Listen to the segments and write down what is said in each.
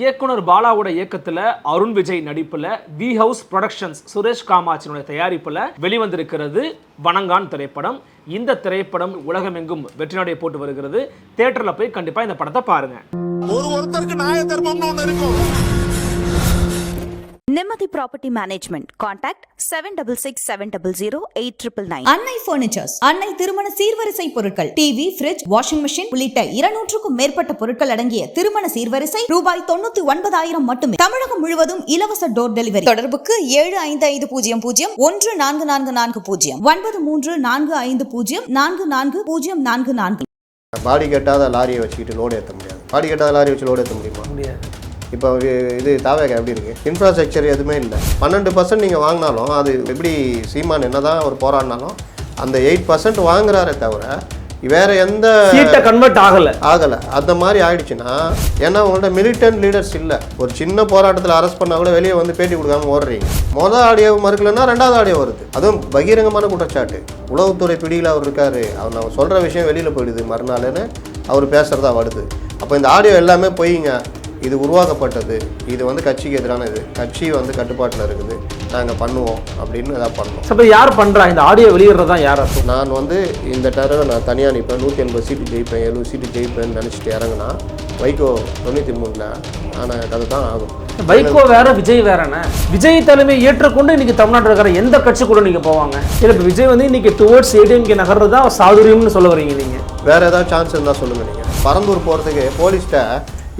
இயக்குனர் பாலாவோட இயக்கத்துல அருண் விஜய் நடிப்புல வி ஹவுஸ் ப்ரொடக்ஷன்ஸ் சுரேஷ் காமாட்சியினுடைய தயாரிப்புல வெளிவந்திருக்கிறது வணங்கான் திரைப்படம். இந்த திரைப்படம் உலகமெங்கும் வெற்றி நடை போட்டு வருகிறது. தியேட்டர்ல போய் கண்டிப்பா இந்த படத்தை பாருங்க. ஒரு ஒருத்தருக்கு நியாய தர்மம்னு இருக்கும். நிம்மதி property management contact seven double six seven double zero eight triple nine Annai furnitures Annai திருமண சீர்வரிசை பொருட்கள் டிவி ஃபிரிட்ஜ் வாஷிங் மிஷின் உள்ளிட்ட இருநூற்றுக்கும் மேற்பட்ட பொருட்கள் அடங்கிய திருமண சீர்வரிசை ரூபாய் தொண்ணூத்தி ஒன்பதாயிரம் மட்டுமே. தமிழகம் முழுவதும் இலவச டோர் டெலிவரி தொடர்புக்கு ஏழு ஐந்து ஐந்து பூஜ்ஜியம் பூஜ்ஜியம் ஒன்று நான்கு நான்கு நான்கு பூஜ்ஜியம். ஒன்பது மூன்று நான்கு ஐந்து பூஜ்ஜியம் நான்கு நான்கு பூஜ்ஜியம் நான்கு நான்கு பாடி கட்டாத லாரியை வச்சுக்கிட்டு லோடு ஏற்ற முடியாது. பாடி கட்டாத லாரி வச்சு லோடு ஏற்ற முடியுமா? முடியாது. இப்போ இது தாவேக எப்படி இருக்கு? இன்ஃப்ராஸ்ட்ரக்சர் எதுவுமே இல்லை. பன்னெண்டு பர்சன்ட் நீங்கள் வாங்கினாலும் அது எப்படி சீமான் என்னதான் அவர் போராடினாலும் அந்த எயிட் பர்சன்ட் வாங்குறாரே தவிர வேற எந்த சீட்டை கன்வெர்ட் ஆகல. ஆகலை. அந்த மாதிரி ஆயிடுச்சுன்னா ஏன்னா உங்கள்ட்ட மிலிட்டன்ட் லீடர்ஸ் இல்லை. ஒரு சின்ன போராட்டத்தில் அரெஸ்ட் பண்ணால் கூட வெளியே வந்து பேட்டி கொடுக்காம ஓடுறீங்க. மொதல் ஆடியோ மறுக்கலன்னா ரெண்டாவது ஆடியோ வருது. அதுவும் பகிரங்கமான குற்றச்சாட்டு. உளவுத்துறை பிடியில் அவர் இருக்காரு. அவர் நம்ம சொல்கிற விஷயம் வெளியில் போயிடுது. மறுநாள்னு அவர் பேசுகிறதா வருது. அப்போ இந்த ஆடியோ எல்லாமே பொய்ங்க. இது உருவாக்கப்பட்டது. இது வந்து கட்சிக்கு எதிரான இது. கட்சி வந்து கட்டுப்பாட்டில் இருக்குது. நாங்கள் பண்ணுவோம் அப்படின்னு எதாவது பண்ணோம் அப்ப யார் பண்றா? இந்த ஆடியோ வெளியிடுறதா யார் அர்த்தம் நான் வந்து இந்த தடவை நான் தனியாக நிற்பேன் நூற்றி எண்பது சீட்டு ஜெயிப்பேன் எழுபது சீட்டு ஜெயிப்பேன்னு நினச்சிட்டு இறங்குனா வைகோ தொண்ணூற்றி மூணில் ஆனால் கதை தான் ஆகும். வைகோ வேற விஜய் வேறண்ணே விஜய் தலைமை ஏற்றுக்கொண்டு இன்னைக்கு தமிழ்நாட்டில் இருக்கிற எந்த கட்சி கூட நீங்க போவாங்க? இல்ல இப்ப விஜய் வந்து இன்னைக்கு டுவர்ட்ஸ் ஏடிஎம்கே நகர்றது தான் சாதுரியம்னு சொல்ல வரீங்க நீங்க. வேற ஏதாவது சான்ஸ் இருந்தால் சொல்லுங்க நீங்கள் பரந்தூர் போகிறதுக்கு போலீஸ்ட்ட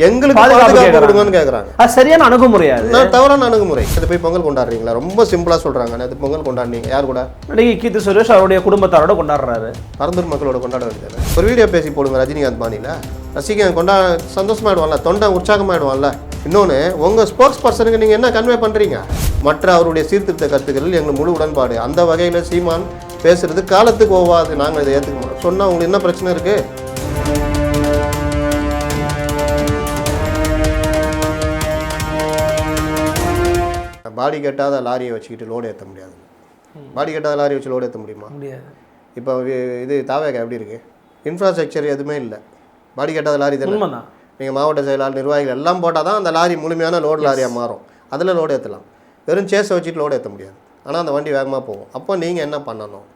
எங்களுக்கு பாதுகாப்பு. கொடுங்கன்னு கேட்குறாங்க அது சரியான அணுகுமுறையா நான் தவறான அணுகுமுறை. அது போய் பொங்கல் கொண்டாடுறீங்களா? ரொம்ப சிம்பிளாக சொல்கிறாங்க அது பொங்கல் கொண்டாடுனீங்க. யார் கூட? நடிகை கீர்த்தி சுரேஷ் அவருடைய குடும்பத்தாரோட கொண்டாடுறாரு. பரந்தூர் மக்களோட கொண்டாட வேண்டியது. ஒரு வீடியோ பேசி போடுங்க ரஜினிகாந்த் பாணியில். ரசிகன் கொண்டா சந்தோஷமாயிடுவான்ல தொண்டை உற்சாகமாயிடுவான்ல. இன்னொன்று உங்கள் ஸ்போக்ஸ் பர்சனுக்கு நீங்கள் என்ன கன்வே பண்ணுறீங்க மற்ற அவருடைய சீர்திருத்த கருத்துக்களில் எங்களுக்கு முழு உடன்பாடு. அந்த வகையில் சீமான் பேசுறது காலத்துக்கு ஒவ்வாது. நாங்கள் இதை ஏற்றுக்க மாட்டோம். சொன்னால் உங்களுக்கு என்ன பிரச்சனை இருக்குது பாடி கட்டாத லாரியை வச்சுக்கிட்டு லோடு ஏற்ற முடியாது. பாடி கட்டாத லாரி வச்சு லோடு ஏற்ற முடியுமா? முடியாது. இப்போ இது தாவேக எப்படி இருக்கு? இன்ஃப்ராஸ்ட்ரக்சர் எதுவுமே இல்லை. பாடி கட்டாத லாரி தானே? நீங்கள் மாவட்ட செயலாளர் நிர்வாகிகள் எல்லாம் போட்டால் தான் அந்த லாரி முழுமையான லோடு லாரியாக மாறும். அதில் லோடு ஏற்றலாம். வெறும் சேஸை வச்சுட்டு லோடு ஏற்ற முடியாது. ஆனால் அந்த வண்டி வேகமாக போகும். அப்போ நீங்கள் என்ன பண்ணணும்?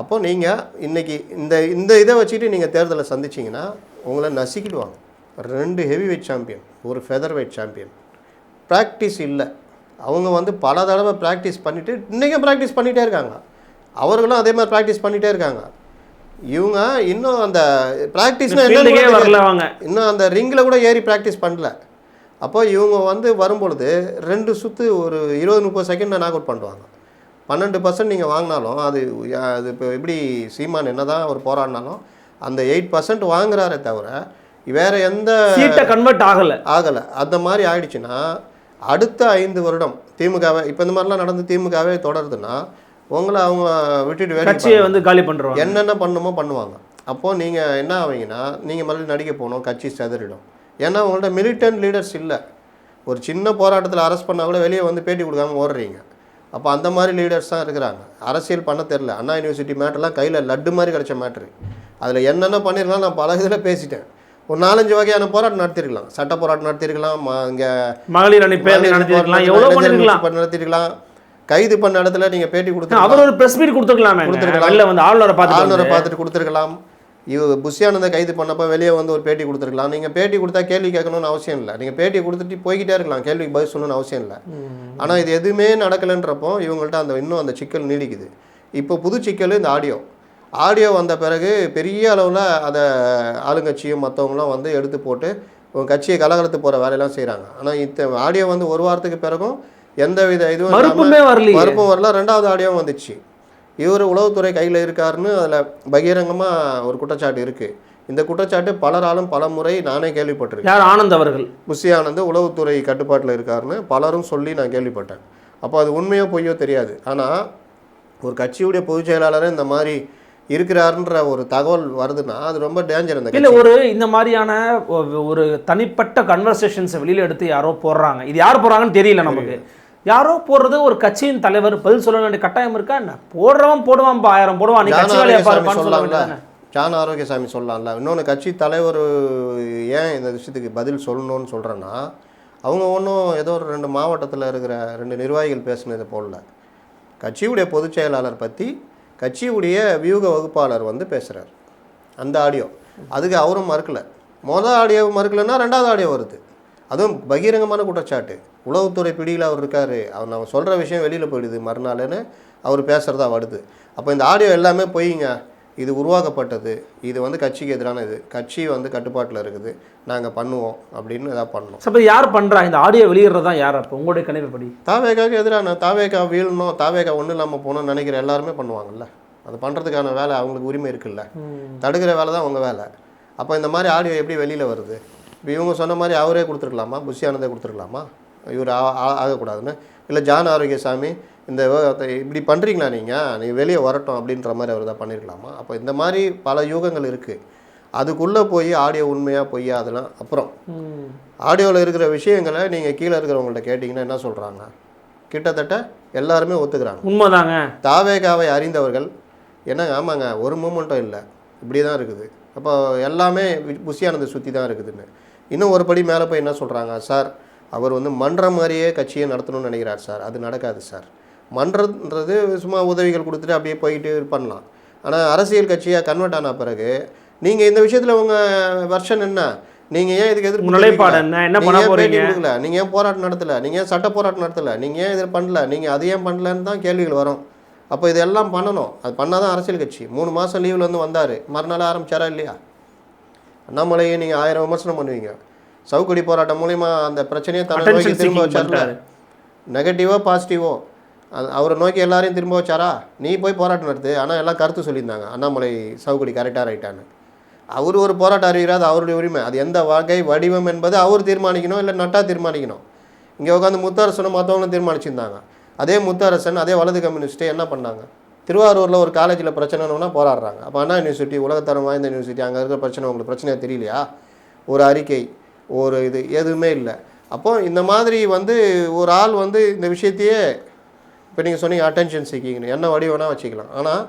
அப்போ நீங்கள் இன்னைக்கு இந்த இந்த இதை வச்சுட்டு நீங்கள் தேர்தலை சந்திச்சிங்கன்னா உங்களை நசுக்கிடுவாங்க. ரெண்டு ஹெவி வெயிட் சாம்பியன் ஒரு ஃபெதர் வெயிட் சாம்பியன் ப்ராக்டிஸ் இல்லை. அவங்க வந்து பல தடவை ப்ராக்டிஸ் பண்ணிவிட்டு இன்றைக்கும் ப்ராக்டிஸ் பண்ணிகிட்டே இருக்காங்க. அவர்களும் அதே மாதிரி ப்ராக்டிஸ் பண்ணிகிட்டே இருக்காங்க. இவங்க இன்னும் அந்த ப்ராக்டிஸ்னால் என்ன இன்னும் அந்த ரிங்கில் கூட ஏறி ப்ராக்டிஸ் பண்ணல. அப்போ இவங்க வந்து வரும்பொழுது ரெண்டு சுற்று ஒரு இருபது முப்பது செகண்டில் நாக் அவுட் பண்ணுவாங்க. பன்னெண்டு பர்சன்ட் நீங்கள் வாங்கினாலும் அது அது இப்போ எப்படி சீமான் என்ன தான் அவர் போராடினாலும் அந்த எயிட் பர்சன்ட் வாங்குறாரே தவிர வேறு எந்த சீட்டை கன்வெர்ட் ஆகல. ஆகலை. அந்த மாதிரி ஆயிடுச்சுன்னா அடுத்த ஐந்து வருடம் திமுகவை இப்போ இந்த மாதிரிலாம் நடந்து திமுகவே தொடருதுன்னா உங்களை அவங்க விட்டுட்டு வேலைக்கு கட்சியை வந்து காலி பண்றோம் என்னென்ன பண்ணுமோ பண்ணுவாங்க. அப்போது நீங்கள் என்ன ஆவீங்கன்னா நீங்கள் மறுபடியும் நடிக்க போகணும் கட்சி செதறிடும். ஏன்னா உங்கள்ட்ட மிலிட்டன்ட் லீடர்ஸ் இல்லை. ஒரு சின்ன போராட்டத்தில் அரெஸ்ட் பண்ணால் கூட வெளியே வந்து பேட்டி கொடுக்காம ஓடுறீங்க. அப்போ அந்த மாதிரி லீடர்ஸ் தான் இருக்கிறாங்க. அரசியல் பண்ண தெரில அண்ணா யூனிவர்சிட்டி மேட்டர்லாம் கையில் லட்டு மாதிரி கிடைச்ச மேட்ரு அதில் என்னென்ன பண்ணிருக்கலாம் நான் பல இதில் பேசிட்டேன். ஒரு நாலஞ்சு வகையான போராட்டம் நடத்திருக்கலாம். சட்ட போராட்டம் நடத்திருக்கலாம் இங்கே மகளிர் நடத்திருக்கலாம் நடத்திருக்கலாம் கைது பண்ண இடத்துல நீங்கள் பேட்டி கொடுத்து அவர் ஒரு பிரஸ் மீட் கொடுத்துருக்கலாமே. கொடுத்திருக்கலாம். வெளில வந்து ஆளுநரை ஆளுநரை பார்த்து பார்த்துட்டு கொடுத்துருக்கலாம். இவ புஷ்யானந்த கைது பண்ணப்போ வெளியே வந்து ஒரு பேட்டி கொடுத்துருக்கலாம். நீங்கள் பேட்டி கொடுத்தா கேள்வி கேட்கணும்னு அவசியம் இல்லை. நீங்கள் பேட்டி கொடுத்துட்டு போய்கிட்டே இருக்கலாம். கேள்விக்கு பதில் சொல்லணும்னு அவசியம் இல்லை. ஆனால் இது எதுவுமே நடக்கலைன்றப்போ இவங்கள்ட்ட அந்த இன்னும் அந்த சிக்கல் நீடிக்குது. இப்போ புது சிக்கல் இந்த ஆடியோ. ஆடியோ வந்த பிறகு பெரிய அளவில் அதை ஆளுங்கட்சியும் மற்றவங்களாம் வந்து எடுத்து போட்டு உங்க கட்சியை கலகலத்து போகிற வேலையெல்லாம் செய்கிறாங்க ஆனால் இந்த ஆடியோ வந்து ஒரு வாரத்துக்கு பிறகும் எந்தவித இதுவும் இல்லாம- மறுப்புமே வரலையே. மறுப்பும் வரல. ரெண்டாவது ஆடியோவும் வந்துச்சு. இவர் உளவுத்துறை கையில் இருக்காருன்னு அதில் பகிரங்கமாக ஒரு குற்றச்சாட்டு இருக்குது இந்த குற்றச்சாட்டு பலராலும் பல முறை நானே கேள்விப்பட்டிருக்கேன். யார்? ஆனந்த் அவர்கள். புஷி ஆனந்த் உளவுத்துறை கட்டுப்பாட்டில் இருக்காருன்னு பலரும் சொல்லி நான் கேள்விப்பட்டேன். அப்போ அது உண்மையோ பொய்யோ தெரியாது. ஆனால் ஒரு கட்சியுடைய பொதுச் செயலாளரே இந்த மாதிரி இருக்கிறாருன்ற ஒரு தகவல் வருதுன்னா அது ரொம்ப டேஞ்சர் அந்த இல்ல ஒரு இந்த மாதிரியான ஒரு தனிப்பட்ட கன்வர்சேஷன்ஸை வெளியில எடுத்து யாரோ போடுறாங்க. இது யார் போடுறாங்கன்னு தெரியல நமக்கு. யாரோ போடுறது ஒரு கட்சியின் தலைவர் பதில் சொல்ல வேண்டிய கட்டாயம் இருக்கா? என்ன? போடுறவன் போடுவான் ஆயிரம் போடுவான். சொல்லலாம்ல ஜான் ஆரோக்கியசாமி சொல்லலாம்ல இன்னொன்று கட்சி தலைவர் ஏன் இந்த விஷயத்துக்கு பதில் சொல்லணும்னு சொல்கிறேன்னா அவங்க ஒன்றும் ஏதோ ஒரு ரெண்டு மாவட்டத்தில் இருக்கிற ரெண்டு நிர்வாகிகள் பேசுனது போடல கட்சியுடைய பொதுச் செயலாளர் பற்றி கட்சியுடைய வியூக வகுப்பாளர் வந்து பேசுகிறார் அந்த ஆடியோ. அதுக்கு அவரும் மறுக்கலை. மொதல் ஆடியோ மறுக்கலைன்னா ரெண்டாவது ஆடியோ வருது. அதுவும் பகிரங்கமான குற்றச்சாட்டு. உளவுத்துறை பிடியில் அவர் இருக்கார். அவர் நம்ம சொல்கிற விஷயம் வெளியில் போயிடுது. மறுநாள்னு அவர் பேசுகிறதா வருது. அப்போ இந்த ஆடியோ எல்லாமே பொய்ங்க. இது உருவாக்கப்பட்டது. இது வந்து கட்சிக்கு எதிரான இது. கட்சி வந்து கட்டுப்பாட்டில் இருக்குது. நாங்கள் பண்ணுவோம் அப்படின்னு எதாவது பண்ணோம் இப்ப யார் பண்றா? இந்த ஆடியோ வெளியிடுறதா யார் அப்போ? உங்களுடைய கணிப்புப்படி தாவேக்காவுக்கு எதிரான தாவேக்கா வீழணும் தாவேக்கா ஒன்றும் இல்லாமல் போகணும்னு நினைக்கிற எல்லாருமே பண்ணுவாங்கல்ல. அது பண்ணுறதுக்கான வேலை அவங்களுக்கு உரிமை இருக்குல்ல. தடுக்கிற வேலை தான் அவங்க வேலை. அப்போ இந்த மாதிரி ஆடியோ எப்படி வெளியில் வருது? இப்போ இவங்க சொன்ன மாதிரி அவரே கொடுத்துருக்கலாமா? புஷி ஆனந்தே கொடுத்துருக்கலாமா? இவர் ஆ- ஆ- ஆகக்கூடாதுன்னு? இல்லை ஜான் ஆரோக்கியசாமி இந்த விவகாரத்தை இப்படி பண்ணுறீங்களா நீங்கள் நீ வெளியே வரட்டும் அப்படின்ற மாதிரி அவர் தான் பண்ணியிருக்கலாமா அப்போ இந்த மாதிரி பல யூகங்கள் இருக்குது அதுக்குள்ளே போய் ஆடியோ உண்மையாக பொய்யா அதெல்லாம் அப்புறம். ஆடியோவில் இருக்கிற விஷயங்களை நீங்கள் கீழே இருக்கிறவங்கள்ட்ட கேட்டிங்கன்னா என்ன சொல்கிறாங்க கிட்டத்தட்ட எல்லாருமே ஒத்துக்கிறாங்க. உண்மைதாங்க. தாவேகாவை அறிந்தவர்கள் என்னங்க ஆமாங்க ஒரு மூமெண்ட்டும் இல்லை. இப்படி தான் இருக்குது. அப்போ எல்லாமே புஷியானதை சுற்றி தான் இருக்குதுன்னு. இன்னும் ஒரு படி மேலே போய் என்ன சொல்கிறாங்க சார் அவர் வந்து மன்றம் மாதிரியே கட்சியை நடத்தணும்னு நினைக்கிறார் சார். அது நடக்காது சார். மன்றன்றது சும்மா உதவிகள் கொடுத்துட்டு அப்படியே போயிட்டு இது பண்ணலாம். ஆனால் அரசியல் கட்சியாக கன்வெர்ட் ஆன பிறகு நீங்கள் இந்த விஷயத்தில் உங்கள் வெர்ஷன் என்ன? நீங்கள் ஏன் இதுக்கு எதிர்ப்பு நிலைப்பாடு? என்ன? என்ன பண்ண? கொடுக்கல? நீங்கள் ஏன் போராட்டம் நடத்தலை? நீங்கள் ஏன் சட்ட போராட்டம் நடத்தலை? நீங்கள் ஏன் இதை பண்ணல? நீங்கள் அது ஏன் பண்ணலன்னு தான் கேள்விகள் வரும். அப்போ இதெல்லாம் பண்ணணும். அது பண்ணால் தான் அரசியல் கட்சி. மூணு மாதம் லீவில் வந்து வந்தார். மறுநாள் ஆரம்பிச்சாரா இல்லையா? அண்ணாமலையை நீங்கள் ஆயிரம் விமர்சனம் பண்ணுவீங்க. சவுக்கடி போராட்டம் மூலிமா அந்த பிரச்சனையை தன்னை திரும்ப பண்ணிட்டாரு. நெகட்டிவோ பாசிட்டிவோ அது அவரை நோக்கி எல்லாரையும் திரும்ப வச்சாரா? நீ போய் போராட்டம் நடத்து. ஆனால் எல்லாம் கருத்து சொல்லியிருந்தாங்க. அண்ணாமலை சவுக்குடி கரெக்டாக ரைட்டான்னு அவர் ஒரு போராட்டம் அறிவிறாது அவருடைய உரிமை. அது எந்த வகை வடிவம் என்பது அவர் தீர்மானிக்கணும் இல்லை நட்டா தீர்மானிக்கணும்? இங்கே உட்காந்து முத்தரசனும் மற்றவங்களும் தீர்மானிச்சிருந்தாங்க. அதே முத்தரசன் அதே வலது கம்யூனிஸ்ட்டு என்ன பண்ணாங்க? திருவாரூரில் ஒரு காலேஜில் பிரச்சனைனா போராடுறாங்க. அப்போ அண்ணா யூனிவர்சிட்டி உலகத்தரம் வாய்ந்த யூனிவர்சிட்டி அங்கே இருக்கிற பிரச்சனை உங்களுக்கு பிரச்சனையாக தெரியலையா? ஒரு அறிக்கை ஒரு இது எதுவுமே இல்லை. அப்போ இந்த மாதிரி வந்து ஒரு ஆள் வந்து இந்த விஷயத்தையே இப்போ நீங்கள் சொன்னீங்க அட்டென்ஷன் சீக்கிங்கன்னு என்ன வடி வேணால் வச்சுக்கலாம். ஆனால்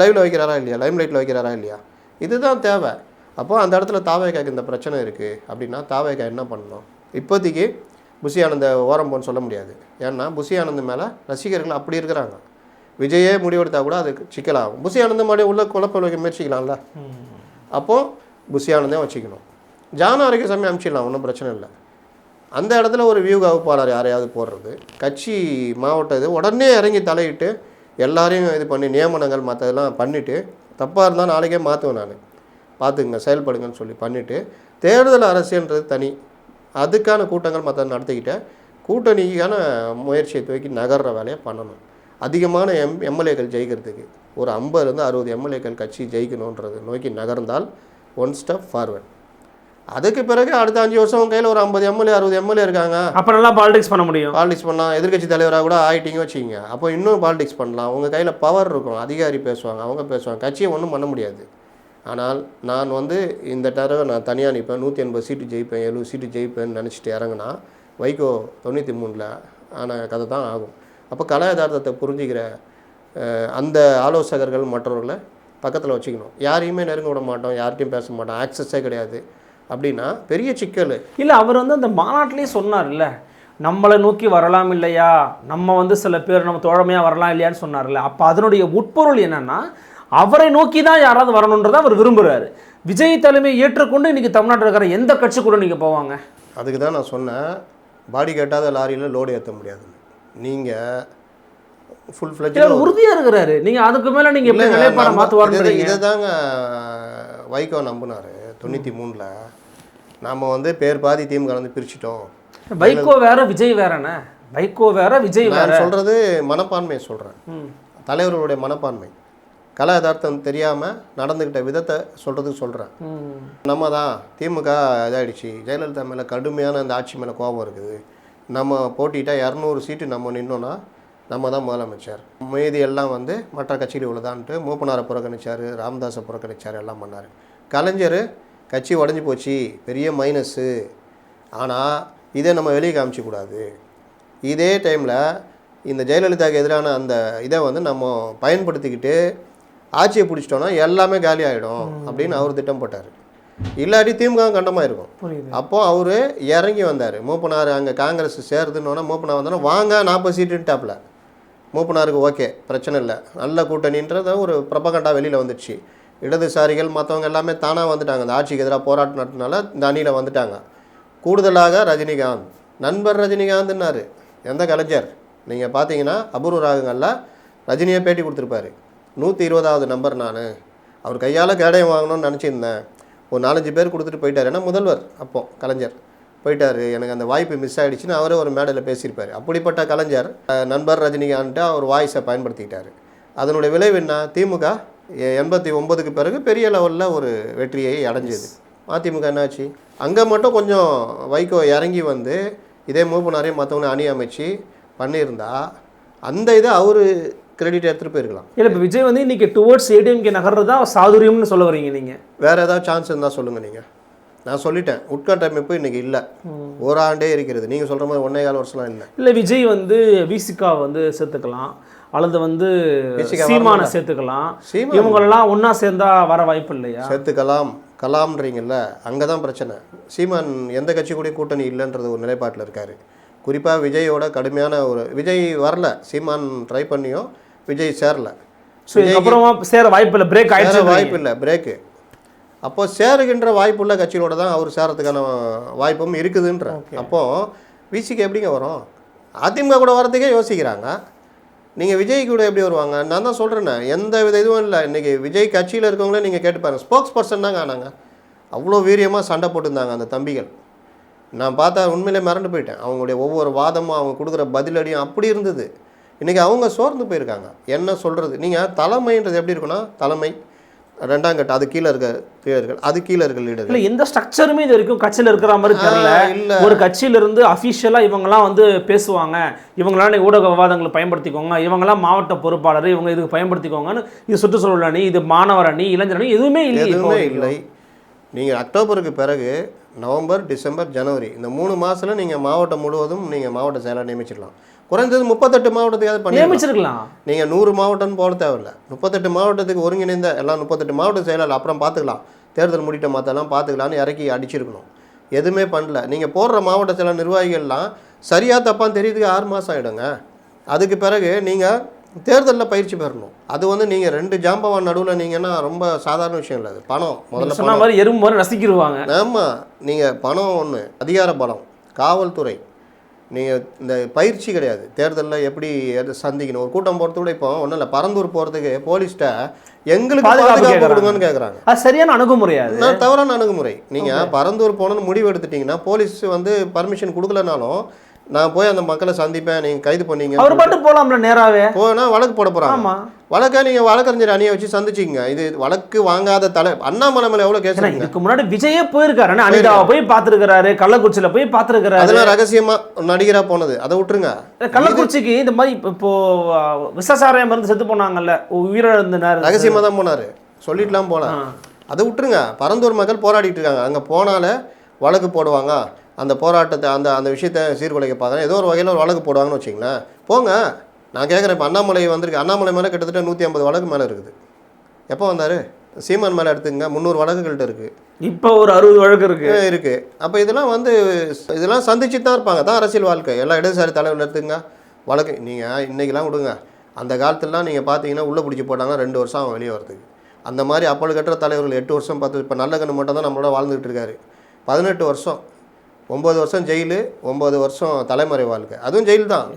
லைவில் வைக்கிறாரா இல்லையா? லைம் லைட்டில் வைக்கிறாரா இல்லையா? இதுதான் தேவை. அப்போ அந்த இடத்துல தாவேக்காக்கு இந்த பிரச்சனை இருக்குது அப்படின்னா தாவேக்கா என்ன பண்ணணும்? இப்போதைக்கு ஆனந்த ஓரம் போன்னு சொல்ல முடியாது. ஏன்னா ஆனந்த் மேலே ரசிகர்கள் அப்படி இருக்கிறாங்க. விஜயே முடிவெடுத்தா கூட அது சிக்கலாகும். ஆனந்த மாதிரி உள்ள குழப்பம் வைக்க முயற்சிக்கலாம்ல. அப்போது புஷி ஆனந்தே வச்சுக்கணும். ஜான ஆரோக்கியசாமி அனுப்பிச்சிடலாம் ஒன்றும் பிரச்சனை இல்லை. அந்த இடத்துல ஒரு வியூ வகுப்பாளர் யாரையாவது போடுறது. கட்சி மாவட்ட இது உடனே இறங்கி தலையிட்டு எல்லாரையும் இது பண்ணி நியமனங்கள் மற்றதெல்லாம் பண்ணிவிட்டு தப்பாக இருந்தால் நாளைக்கே மாற்றுவேன் நான். பார்த்துக்குங்க செயல்படுங்கன்னு சொல்லி பண்ணிவிட்டு தேர்தல் அரசியல்ன்றது தனி. அதுக்கான கூட்டங்கள் மற்ற நடத்திக்கிட்டு கூட்டணிக்கான முயற்சியை தூக்கி நகர்ற வேலையை பண்ணணும். அதிகமான எம் எம்எல்ஏக்கள் ஜெயிக்கிறதுக்கு. ஒரு ஐம்பதுலேருந்து அறுபது எம்எல்ஏக்கள் கட்சி ஜெயிக்கணுன்றது நோக்கி நகர்ந்தால் ஒன் ஸ்டெப் ஃபார்வர்ட் அதுக்கு பிறகு அடுத்த அஞ்சு வருஷம் உங்க கையில் ஒரு ஐம்பது எம்எல்ஏ அறுபது எம்எல்ஏ இருக்காங்க. அப்ப நல்லா பாலிடிக்ஸ் பண்ண முடியும். பாலிடிக்ஸ் பண்ணலாம். எதிர்க்கட்சி தலைவராக கூட ஆயிட்டீங்க வச்சுக்கிங்க. அப்போ இன்னும் பாலிடிக்ஸ் பண்ணலாம். உங்கள் கையில் பவர் இருக்கும். அதிகாரி பேசுவாங்க அவங்க பேசுவாங்க. கட்சியை ஒன்றும் பண்ண முடியாது. ஆனால் நான் வந்து இந்த தடவை நான் தனியாக நிற்பேன் நூற்றி எண்பது சீட்டு ஜெயிப்பேன் எழுபது சீட்டு ஜெயிப்பேன்னு நினச்சிட்டு இறங்குனா வைகோ தொண்ணூற்றி மூணில் ஆன கதை தான் ஆகும். அப்போ கலா யதார்த்தத்தை புரிஞ்சுக்கிற அந்த ஆலோசகர்கள் மற்றவர்களை பக்கத்தில் வச்சுக்கணும். யாரையுமே நெருங்க விட மாட்டோம். யார்கிட்டையும் பேச மாட்டோம். ஆக்சஸே கிடையாது. அப்படின்னா பெரிய சிக்கல். இல்ல அவர் வந்து அந்த மாநாட்டிலேயே சொன்னார்ல நம்மளை நோக்கி வரலாம் இல்லையா? நம்ம வந்து சில பேர் நம்ம தோழமையா வரலாம் இல்லையான்னு சொன்னார்ல. அப்ப அதனுடைய உட்பொருள் என்னன்னா அவரை நோக்கி தான் யாராவது வரணுன்றதை அவர் விரும்புறாரு. விஜய் தலைமையை ஏற்றுக்கொண்டு இன்னைக்கு தமிழ்நாட்டில் இருக்கிற எந்த கட்சி கூட நீங்க போவாங்க? அதுக்கு தான் நான் சொன்னேன். பாடி கட்டாத லாரியில் லோடு ஏற்ற முடியாது. நீங்கள் ஃபுல் ஃப்ளெஜ் உறுதியா இருக்கிறாரு. நீங்க அதுக்கு மேல நீங்க எப்படி நிலைப்பாடை மாத்துவாருன்றீங்க இதை தாங்க வைகோ நம்பினார் தொண்ணூற்றி மூணில். நாம் வந்து பேர் பாதி டீம் கலந்து பிரிச்சிட்டோம். வைகோ வேற விஜய் வேறண்ணே வைகோ வேற விஜய் வேற? சொல்கிறது மனப்பான்மையை சொல்கிறேன். தலைவர்களுடைய மனப்பான்மை. கலா யதார்த்தம் தெரியாமல் நடந்துக்கிட்ட விதத்தை சொல்கிறதுக்கு சொல்கிறேன். நம்ம தான் திமுக இதாகிடுச்சு ஜெயலலிதா மேலே கடுமையான அந்த ஆட்சி மேலே கோபம் இருக்குது. நம்ம போட்டிட்டா இரநூறு சீட்டு நம்ம நின்னோன்னா நம்ம தான் முதலமைச்சர். மீதி எல்லாம் வந்து மற்ற கட்சியில் உள்ளதான்ட்டு மூப்பனாரை புறக்கணிச்சார் ராமதாஸை புறக்கணிச்சார் எல்லாம் பண்ணார். கலைஞர் கட்சி உடஞ்சி போச்சு பெரிய மைனஸ்ஸு ஆனால் இதை நம்ம வெளியே காமிச்சிக்கூடாது இதே டைமில் இந்த ஜெயலலிதாவுக்கு எதிரான அந்த இதை வந்து நம்ம பயன்படுத்திக்கிட்டு ஆட்சியை பிடிச்சிட்டோன்னா எல்லாமே காலி ஆகிடும் அப்படின்னு அவர் திட்டம் போட்டார். இல்லாட்டி திமுக கண்டமாக இருக்கும். அப்போ அவர் இறங்கி வந்தார். மூப்பனார் அங்கே காங்கிரஸ் சேருதுன்னு மூப்பனார் வந்தோன்னா வாங்க நாற்பது சீட்டுன்ட்டாப்ல மூப்பனாருக்கு ஓகே பிரச்சனை இல்லை. நல்ல கூட்டணின்றத ஒரு பிரபகண்டா வெளியில் வந்துடுச்சு. இடதுசாரிகள் மற்றவங்க எல்லாமே தானாக வந்துட்டாங்க. அந்த ஆட்சிக்கு எதிராக போராட்டம் நடத்தினால இந்த அணியில் வந்துட்டாங்க. கூடுதலாக ரஜினிகாந்த். நண்பர் ரஜினிகாந்த்னார். எந்த கலைஞர்? நீங்கள் பார்த்தீங்கன்னா அபூர்வ ராகங்களில் ரஜினியை பேட்டி கொடுத்துருப்பாரு. நூற்றி இருபதாவது நம்பர் நான். அவர் கையால் கேடயம் வாங்கணும்னு நினச்சிருந்தேன். ஒரு நாலஞ்சு பேர் கொடுத்துட்டு போயிட்டார். ஏன்னா முதல்வர் அப்போ கலைஞர். போயிட்டார். எனக்கு அந்த வாய்ப்பு மிஸ் ஆகிடுச்சின்னு அவரே ஒரு மேடையில் பேசியிருப்பார். அப்படிப்பட்ட கலைஞர் நண்பர் ரஜினிகாந்த்ட்டு அவர் வாய்ஸை பயன்படுத்திக்கிட்டார். அதனுடைய விளைவு என்ன? திமுக எண்பத்தி ஒன்பதுக்கு பிறகு பெரிய லெவலில் ஒரு வெற்றியை அடைஞ்சது. அதிமுக என்னாச்சு? அங்கே மட்டும் கொஞ்சம் வைகோ இறங்கி வந்து இதே மூப்பனாரையும் மற்றவங்க அணி அமைச்சு பண்ணியிருந்தா அந்த இதை அவர் கிரெடிட் எடுத்துகிட்டு போயிருக்கலாம். இல்ல இப்ப விஜய் வந்து இன்னைக்கு டுவர்ட்ஸ் ஏடிஎம்கே நகர்றது தான் சாதுரியம்னு சொல்ல வரீங்க நீங்க? வேறு ஏதாவது சான்ஸ் இருந்தால் சொல்லுங்கள் நீங்கள் நான் சொல்லிட்டேன் உட்கட்டமைப்பு இன்றைக்கி இல்லை. ஓராண்டே இருக்கிறது. நீங்கள் சொல்கிற மாதிரி ஒன்றே கால் வருஷம்லாம் இல்லை. இல்ல விஜய் வந்து விசிகா வந்து சேர்த்துக்கலாம். அல்லது வந்து சீமான. சேர்த்துக்கலாம். இவங்களெல்லாம் ஒண்ணா சேர்ந்தா வர வாய்ப்பு இல்லையா? சேர்த்துக்கலாம். கலாம்ன்றீங்கல்ல அங்கே தான் பிரச்சனை. சீமான் எந்த கட்சி கூட கூட்டணி இல்லைன்றது ஒரு நிலைப்பாட்டில் இருக்கார். குறிப்பாக விஜயோட கடுமையான ஒரு விஜய் வரல. சீமான் ட்ரை பண்ணியும் விஜய் சேரல. இதுக்கப்புறமா சேர வாய்ப்பு இல்லை பிரேக் ஆயிடுச்சு வாய்ப்பு இல்லை பிரேக்கு அப்போ சேருகின்ற வாய்ப்புள்ள கட்சிகளோட தான் அவர் சேரத்துக்கான வாய்ப்பும் இருக்குதுன்ற. அப்போ விசிக்கு எப்படிங்க வரும்? அதிமுக கூட வரதுக்கே யோசிக்கிறாங்க. நீங்கள் விஜய் கூட எப்படி வருவாங்க? நான் தான் சொல்கிறேனே எந்த வித இதுவும் இல்லை. இன்றைக்கி விஜய் கட்சியில் இருக்கவங்களே நீங்கள் கேட்டு பாருங்கள் ஸ்போக்ஸ் பர்சன் தாங்க ஆனாங்க. அவ்வளோ வீரியமாக சண்டை போட்டிருந்தாங்க அந்த தம்பிகள். நான் பார்த்தா உண்மையிலே மறந்து போயிட்டேன். அவங்களுடைய ஒவ்வொரு வாதமும் அவங்க கொடுக்குற பதிலடியும் அப்படி இருந்தது. இன்றைக்கி அவங்க சோர்ந்து போயிருக்காங்க. என்ன சொல்கிறது நீங்கள் தலைமைன்றது எப்படி இருக்குன்னா தலைமை. ரெண்டாம் கட்டம் அது கீழே இருக்க லீடர்கள் அது கீழே இருக்க லீடர்கள் இல்ல எந்த ஸ்ட்ரக்சருமே இது வரைக்கும் கட்சியில இருக்கிற மாதிரி தெரியல. இல்ல. ஒரு கட்சியில இருந்து அபிஷியலா இவங்கெல்லாம் வந்து பேசுவாங்க. இவங்களாம் நீ ஊடக விவாதங்களை பயன்படுத்திக்கோங்க. இவங்கெல்லாம் மாவட்ட பொறுப்பாளர் இவங்க இதுக்கு பயன்படுத்திக்கோங்கன்னு இது சுற்றுச்சூழல் அணி இது மாணவர் அணி இளைஞர் அணி எதுவுமே இல்லை எதுவுமே இல்லை. நீங்கள் அக்டோபருக்கு பிறகு நவம்பர் டிசம்பர் ஜனவரி இந்த மூணு மாதத்தில் நீங்கள் மாவட்டம் முழுவதும் நீங்கள் மாவட்ட செயலாளர் நியமிச்சிடலாம். குறைஞ்சது முப்பத்தெட்டு மாவட்டத்துக்காவது பண்ணி நியமிச்சிருக்கலாம். நீங்கள் நூறு மாவட்டம்னு போட தேவையில்ல. முப்பத்தெட்டு மாவட்டத்துக்கு ஒருங்கிணைந்த எல்லாம் முப்பத்தெட்டு மாவட்ட செயலாளர் அப்புறம் பார்த்துக்கலாம் தேர்தல் முடிட்ட மாற்றலாம் பார்த்துக்கலாம்னு இறக்கி அடிச்சிருக்கணும். எதுவுமே பண்ணல. நீங்கள் போடுற மாவட்ட செயலாளர் நிர்வாகிகள்லாம் சரியாக தப்பான்னு தெரியுதுக்கு ஆறு மாதம் ஆகிடுங்க அதுக்கு பிறகு நீங்கள் தேர்தலில் பயிற்சி பெறணும். அது வந்து நீங்கள் ரெண்டு ஜாம்பவான் நடுவில் நீங்கன்னா ரொம்ப சாதாரண விஷயம் இல்லை. அது பணம். முதல்ல சொன்ன மாதிரி எறும்பு ரசிக்கிடுவாங்க ஆமாம் நீங்கள் பணம் ஒன்று அதிகார பலம் காவல்துறை நீங்கள் இந்த பயிற்சி கிடையாது. தேர்தலில் எப்படி சந்திக்கணும்? ஒரு கூட்டம் போகிறது கூட இப்போ ஒன்றும் இல்லை பரந்தூர் போகிறதுக்கு போலீஸ்கிட்ட எங்களுக்கு பாதுகாப்பு. கொடுங்கன்னு கேட்குறாங்க அது சரியான அணுகுமுறையா நான் தவறான அணுகுமுறை. நீங்கள் பரந்தூர் போகணும்னு முடிவு எடுத்துட்டீங்கன்னா போலீஸ் வந்து பர்மிஷன் கொடுக்கலனாலும் நான் போய் அந்த மக்களை சந்திப்பேன். நீங்கள் கைது பண்ணீங்க. அவர் பாட்டு போலாம்ல நேராவே? போனா வழக்கு போட போகிறாங்க வழக்கை நீங்கள் வழக்கறிஞர் அணியை வச்சு சந்திச்சிங்க இது வழக்கு வாங்காத தலை. அண்ணாமலை மேலே எவ்வளோ கேஸ்? இதுக்கு முன்னாடி விஜயே போயிருக்காரு. அனிதாவை போய் பார்த்துருக்காரு கள்ளக்குறிச்சியில போய் பார்த்துருக்காரு அதெல்லாம் ரகசியமா நடிகரா போனது. அதை விட்டுருங்க. கள்ளக்குறிச்சிக்கு இந்த மாதிரி இப்போ- விசசாராயம் மருந்து செத்து போனாங்கல்ல. உயிரிழந்தனர். ரகசியமா தான் போனாரு. சொல்லிட்டுலாம் போல அதை விட்டுருங்க. பரந்தூர் மக்கள் போராடிட்டு இருக்காங்க. அங்க போனாலே வழக்கு போடுவாங்க. அந்த போராட்டத்தை அந்த அந்த விஷயத்தை சீர்குலைக்க பார்க்குறேன். ஏதோ ஒரு வகையில் ஒரு வழக்கு போடுவாங்கன்னு வச்சிங்களேன் போங்க நான் கேட்குறேன் இப்போ அண்ணாமலை வந்திருக்கு. அண்ணாமலை மேலே கிட்டத்தட்ட நூற்றி ஐம்பது வழக்கு மேலே இருக்குது. எப்போ வந்தார்? சீமான் மேலே எடுத்துங்க முந்நூறு வழக்குகள்கிட்ட இருக்குது இப்போ ஒரு அறுபது வழக்கு இருக்கு. இருக்கு. அப்போ இதெல்லாம் வந்து இதெல்லாம் சந்திச்சு தான் இருப்பாங்க. தான் அரசியல் வாழ்க்கை. எல்லா இடதுசாரி தலைவர் எடுத்துங்க வழக்கு நீங்கள் இன்னைக்கெல்லாம் விடுங்க. அந்த காலத்துலலாம் நீங்கள் பார்த்தீங்கன்னா உள்ளே பிடிச்சி போட்டாங்கன்னா ரெண்டு வருஷம் அவன் வெளியே வரதுக்கு. அந்த மாதிரி அப்பொழுது கட்டுற தலைவர்கள் எட்டு வருஷம் பத்து இப்போ நல்ல கண்ணு மட்டும் தான் நம்மளோட வாழ்ந்துகிட்டு இருக்காரு. பதினெட்டு வருஷம். ஒம்பது வருஷம் ஜெயிலு ஒம்பது வருஷம் தலைமறை வாழ்க்கை. அதுவும் ஜெயில் தான்.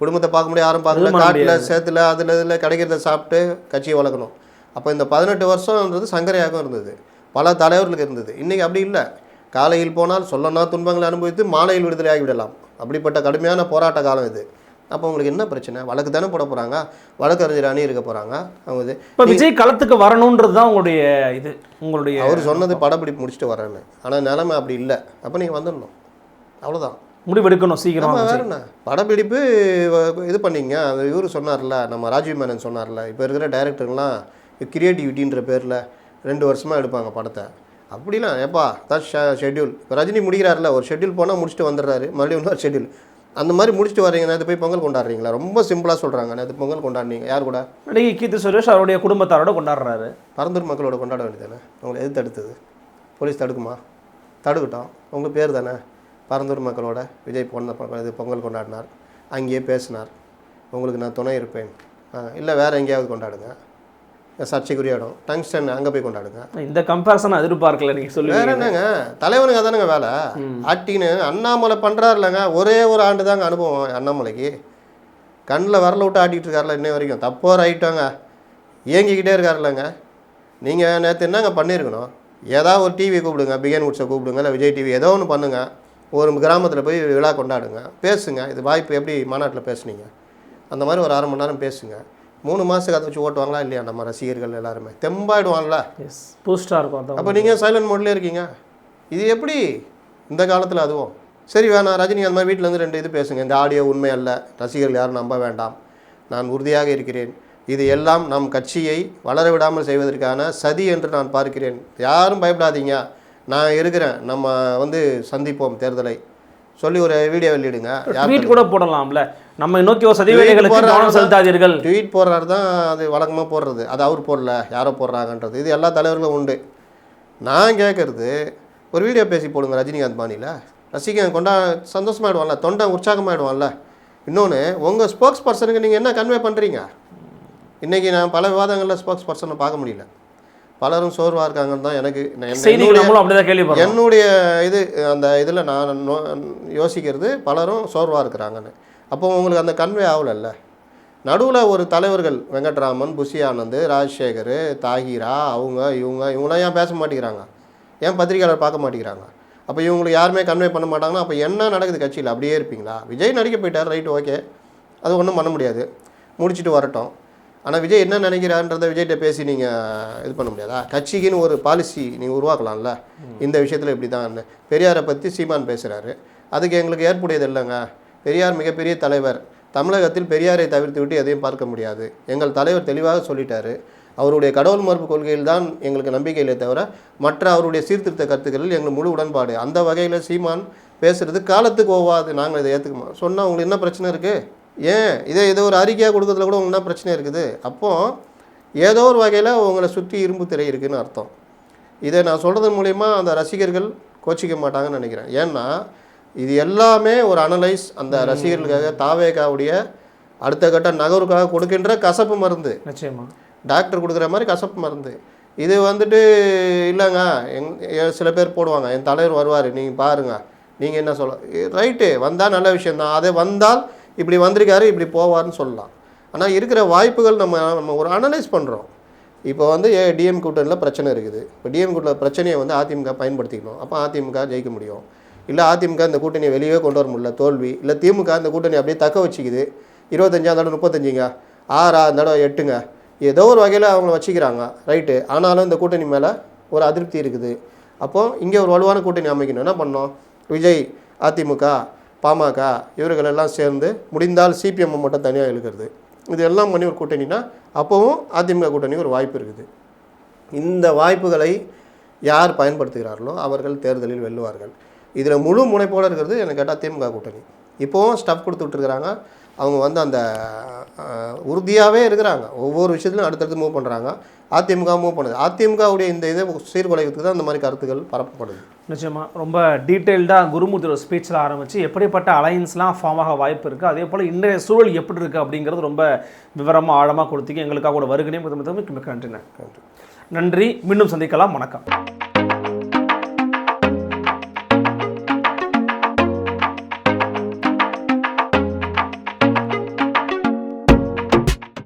குடும்பத்தை பார்க்க முடியாது யாரும் பார்க்கல. காட்டில். சேத்துல அதில் இதில் கிடைக்கிறத சாப்பிட்டு கட்சியை வளர்க்கணும். அப்போ இந்த பதினெட்டு வருஷம்ன்றது சங்கரையாகவும் இருந்தது. பல தலைவர்களுக்கு இருந்தது. இன்றைக்கி அப்படி இல்லை. காலையில் போனால் சொல்லனா துன்பங்களை அனுபவித்து மாலையில் விடுதலையாகி விடலாம். அப்படிப்பட்ட கடுமையான போராட்ட காலம் இது. அப்போ உங்களுக்கு என்ன பிரச்சனை? வழக்கு தானே போட போகிறாங்க வழக்கறிஞர் அணி இருக்க போகிறாங்க அவங்க இது இப்போ விஜய் களத்துக்கு வரணுன்றது தான் உங்களுடைய இது உங்களுடைய அவர் சொன்னது படப்பிடிப்பு முடிச்சுட்டு வரேன்னு ஆனால் நிலைமை அப்படி இல்லை. அப்போ நீங்கள் வந்துடணும். அவ்வளோதான் முடிவெடுக்கணும் சீக்கிரமா ஆமா, வேற விஜய். என்ன? படப்பிடிப்பு இது பண்ணீங்க. அந்த இவர் சொன்னார்ல நம்ம ராஜீவ் மேனன் சொன்னார்ல இப்போ இருக்கிற டைரக்டருங்களாம் கிரியேட்டிவிட்டின்ற பேரில் ரெண்டு வருஷமாக எடுப்பாங்க படத்தை. அப்படிலாம் ஏப்பா தான் ஷெட்யூல் இப்போ ரஜினி முடிக்கிறாருல ஒரு ஷெட்யூல் போனால் முடிச்சுட்டு வந்துடுறாரு. மறுபடியும் இன்னொரு ஷெட்யூல் அந்த மாதிரி முடிச்சுட்டு வரீங்க நேற்று போய் பொங்கல் கொண்டாடுறீங்களா? ரொம்ப சிம்பிளாக சொல்கிறாங்க நேற்று பொங்கல் கொண்டாடுனீங்க. யார் கூட? நடிகை கீர்த்தி சுரேஷ் அவருடைய குடும்பத்தாரோட கொண்டாடுறாரு. பரந்தூர் மக்களோட கொண்டாட வேண்டியதானே அவங்களை எது தடுத்தது போலீஸ் தடுக்குமா? தடுக்கட்டும். உங்கள் பேர் தானே? பரந்தூர் மக்களோட விஜய் பொண்ண இது பொங்கல் கொண்டாடினார். அங்கேயே பேசினார். உங்களுக்கு நான் துணை இருப்பேன். இல்லை வேறு எங்கேயாவது கொண்டாடுங்க. சர்ச்சைக்குரிய இடம். டங்ஸ்டன் அங்கே போய் கொண்டாடுங்க. இந்த கம்பேரிசன் எதிர்பார்க்கல நீங்க வேற சொல்லுவீங்க என்னங்க? தலைவனுக்கு அதானுங்க வேலை. ஆட்டின்னு அண்ணாமலை பண்ணுறாரு இல்லைங்க ஒரே ஒரு ஆண்டு தாங்க அனுபவம் அண்ணாமலைக்கு. கண்ணில் வரல விட்டு ஆட்டிகிட்டு இருக்காருல இன்னை வரைக்கும். தப்போ ரைட்டோங்க. இயங்கிக்கிட்டே இருக்காருல்லங்க. நீங்கள் நேற்று என்னங்க பண்ணியிருக்கணும் ஏதாவது ஒரு டிவி கூப்பிடுங்க பிகன் உட்ஸை கூப்பிடுங்க இல்லை விஜய் டிவி ஏதோ ஒன்று பண்ணுங்க. ஒரு கிராமத்தில் போய் விழா கொண்டாடுங்க. பேசுங்க. இது வாய்ப்பு எப்படி மாநாட்டில் பேசுனீங்க? அந்த மாதிரி ஒரு அரை மணி நேரம் பேசுங்க. மூணு மாதத்துக்கு அதை வச்சு ஓட்டுவாங்களா இல்லையா நம்ம ரசிகர்கள் எல்லாருமே? தெம்பாயிடுவான்ல எஸ் பூஸ்டாக இருக்கும் அப்போ நீங்கள் சைலண்ட் மோட்லேயே இருக்கீங்க? இது எப்படி? இந்த காலத்தில் அதுவும். சரி வேணாம் ரஜினி அந்த மாதிரி வீட்டில் இருந்து ரெண்டு இது பேசுங்க. இந்த ஆடியோ உண்மை அல்ல. ரசிகர்கள் யாரும் நம்ப வேண்டாம். நான் உறுதியாக இருக்கிறேன். இது எல்லாம் நம் கட்சியை வளர விடாமல் செய்வதற்கான சதி என்று நான் பார்க்கிறேன். யாரும் பயப்படாதீங்க. நான் இருக்கிறேன். நம்ம வந்து சந்திப்போம் தேர்தலை. சொல்லி ஒரு வீடியோ வெளியிடுங்க. ட்வீட் கூட போடலாம்ல. நம்ம நோக்கி ஒரு சதிவேலைகளுக்கு கவனம் செலுத்தாதீர்கள். ட்வீட் போடுறாரு தான் அது வழக்கமாக போடுறது. அது அவர் போடல யாரோ போடுறாங்கன்றது. இது எல்லா தலைவர்களும் உண்டு. நான் கேட்குறது ஒரு வீடியோ பேசி போடுங்க ரஜினிகாந்த் பாணியில். ரசிகன் கொண்டா சந்தோஷமாயிடுவான்ல தொண்டை உற்சாகமாயிடுவான்ல. இன்னொன்று உங்கள் ஸ்போக்ஸ் பர்சனுக்கு நீங்கள் என்ன கன்வே பண்ணுறீங்க இன்றைக்கி நான் பல விவாதங்களில் ஸ்போக்ஸ் பர்சனை பார்க்க முடியல. பலரும் சோர்வாக இருக்காங்கன்னு தான் எனக்கு என்னுடைய- என்னுடைய இது அந்த இதில் நான் யோசிக்கிறது பலரும் சோர்வாக இருக்கிறாங்கன்னு. அப்போ உங்களுக்கு அந்த கன்வே ஆகலைல்ல? நடுவில் ஒரு தலைவர்கள் வெங்கட்ராமன் புஷி ஆனந்த் ராஜசேகர் தாகிரா அவங்க இவங்க இவங்களாம் ஏன் பேச மாட்டேங்கிறாங்க? ஏன் பத்திரிகையாளர் பார்க்க மாட்டேங்கிறாங்க? அப்போ இவங்களுக்கு யாருமே கன்வே பண்ண மாட்டாங்கன்னா அப்போ என்ன நடக்குது கட்சியில்? அப்படியே இருப்பீங்களா? விஜய் நடிக்க போயிட்டார் ரைட் ஓகே. அது ஒன்றும் பண்ண முடியாது. முடிச்சுட்டு வரட்டும். ஆனால் விஜய் என்ன நினைக்கிறான்றத விஜய்கிட்ட பேசி நீங்கள் இது பண்ண முடியாதா? கட்சிக்குன்னு ஒரு பாலிசி நீங்கள் உருவாக்கலாம்ல? இந்த விஷயத்தில் இப்படி தான் பெரியாரை பற்றி சீமான் பேசுகிறாரு அதுக்கு எங்களுக்கு ஏற்புடையது இல்லைங்க. பெரியார் மிகப்பெரிய தலைவர். தமிழகத்தில் பெரியாரை தவிர்த்து விட்டு எதையும் பார்க்க முடியாது. எங்கள் தலைவர் தெளிவாக சொல்லிட்டாரு. அவருடைய கடவுள் மறுப்பு கொள்கையில் தான் எங்களுக்கு நம்பிக்கையிலே தவிர மற்ற அவருடைய சீர்திருத்த கருத்துக்களில் எங்களுக்கு முழு உடன்பாடு. அந்த வகையில் சீமான் பேசுறது காலத்துக்கு ஓவாது நாங்கள் இதை ஏற்றுக்கமா சொன்னால் உங்களுக்கு என்ன பிரச்சனை இருக்குது ஏன்? இதை இதை ஒரு அறிக்கையாக கொடுக்கறதுல கூட உங்களுக்கு பிரச்சனை இருக்குது. அப்போது ஏதோ ஒரு வகையில் உங்களை சுற்றி இரும்பு திரை இருக்குன்னு அர்த்தம். இதை நான் சொல்கிறது மூலயமா அந்த ரசிகர்கள் கோச்சிக்க மாட்டாங்கன்னு நினைக்கிறேன். ஏன்னா இது எல்லாமே ஒரு அனலைஸ் அந்த ரசிகர்களுக்காக தாவேகாவுடைய அடுத்த கட்ட நகருக்காக கொடுக்கின்ற கசப்பு மருந்து. நிச்சயமா. டாக்டர் கொடுக்குற மாதிரி கசப்பு மருந்து. இது வந்துட்டு இல்லைங்க எங் சில பேர் போடுவாங்க. என் தலைவர் வருவார் நீங்கள் பாருங்கள் நீங்கள் என்ன சொல்ல ரைட்டு வந்தால் நல்ல விஷயந்தான் அதை வந்தால் இப்படி வந்திருக்காரு இப்படி போவார்னு சொல்லலாம். ஆனால் இருக்கிற வாய்ப்புகள் நம்ம நம்ம ஒரு அனலைஸ் பண்ணுறோம் இப்போ வந்து ஏ டிஎம் கூட்டணியில் பிரச்சனை இருக்குது. இப்போ டிஎம் கூட்டணியில் பிரச்சனையை வந்து அதிமுக பயன்படுத்திக்கணும். அப்போ அதிமுக ஜெயிக்க முடியும். இல்லை அதிமுக இந்த கூட்டணியை வெளியே கொண்டு வர முடியல தோல்வி. இல்லை திமுக இந்த கூட்டணி அப்படியே தக்க வச்சுக்குது. இருபத்தஞ்சாம் தடவை முப்பத்தஞ்சுங்க. ஆறா தடவை எட்டுங்க. ஏதோ ஒரு வகையில் அவங்கள வச்சுக்கிறாங்க. ரைட்டு ஆனாலும் இந்த கூட்டணி மேலே ஒரு அதிருப்தி இருக்குது. அப்போது இங்கே ஒரு வலுவான கூட்டணி அமைக்கணும் என்ன பண்ணோம் விஜய் அதிமுக பாமக இவர்கள் எல்லாம் சேர்ந்து முடிந்தால் சிபிஎம் மட்டும் தனியாக இழுக்கிறது. இது எல்லாம் பண்ணி ஒரு கூட்டணினா அப்போவும் அதிமுக கூட்டணி ஒரு வாய்ப்பு இருக்குது. இந்த வாய்ப்புகளை யார் பயன்படுத்துகிறார்களோ அவர்கள் தேர்தலில் வெல்லுவார்கள். இதில் முழு முனைப்போடு இருக்கிறது எனக்கு கேட்டால் திமுக கூட்டணி. இப்போவும் ஸ்டஃப் கொடுத்துட்ருக்குறாங்க அவங்க வந்து அந்த உறுதியாகவே இருக்கிறாங்க. ஒவ்வொரு விஷயத்துலையும் அடுத்தடுத்து மூவ் பண்ணுறாங்க அதிமுக மூவ் பண்ணுது. அதிமுகவுடைய இந்த இதை சீர்குலைக்கிறதுக்கு தான் இந்த மாதிரி கருத்துக்கள் பரப்பப்படுது. நிச்சயமாக ரொம்ப டீட்டெயில்டாக குருமூர்த்தியோட ஸ்பீச்சில் ஆரம்பித்து எப்படிப்பட்ட அலைன்ஸ்லாம் ஃபார்ம் ஆக வாய்ப்பு இருக்குது அதே போல் இன்றைய சூழல் எப்படி இருக்குது அப்படிங்கிறது ரொம்ப விவரமாக ஆழமாக கொடுத்தீங்க. எங்களுக்காக கூட வருகிறேன் மிக நன்றிண்ணே நன்றி மீண்டும் சந்திக்கலாம் வணக்கம்